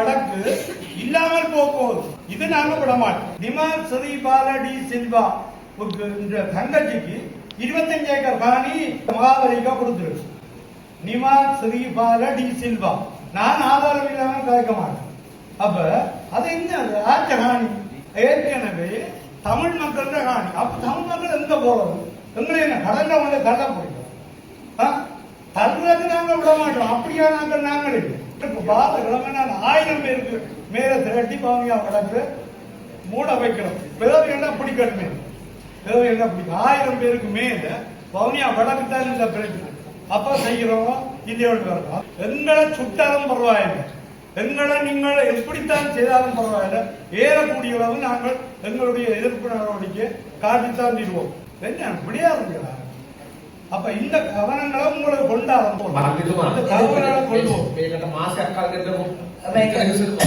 எல்லாம் இல்லாமல் போகும். இது நாங்க விட மாட்டோம் நிமால் ஸ்ரீ பாலடி சில்வா தங்கச்சிக்கு இருபத்தஞ்சு ஏக்கர் காணி மகாபலிக்கா கொடுத்துருக்கு நிமா ஸ்ரீ பாலடி சில்வா. நான் ஆதாரம் இல்லாம கலைக்க மாட்டேன். அப்ப அது என்ன? ஆச்ச காணி. ஏற்கனவே தமிழ் மக்கள் காணி. அப்ப தமிழ் மக்கள் எங்க போறது? எங்களை என்ன கடல்ல வந்து கடல போயிடும் தர்றது நாங்க விட மாட்டோம் அப்படியா நாங்கள் நாங்கள் இல்லை. ஆயிரம் பேருக்கு மேல மூட வைக்கணும். விதவை ஆயிரம் பேருக்கு மேல பவுனியா வழக்கு தான் இந்த பிரச்சனை அப்ப செய்கிறவங்க இந்தியாவில் வரலாம் எங்களை சுட்டாலும் பரவாயில்லை. எங்களை நீங்கள் எப்படித்தான் செய்தாலும் பரவாயில்ல. ஏறக்கூடியளவு நாங்கள் எங்களுடைய எதிர்ப்பு நடவடிக்கை காட்டித்தான் இருவோம் என்ன? இப்படியா இருக்கிறா அப்ப இந்த கவனங்களை உங்களுக்கு கொண்டாடும் கொள்வோம் American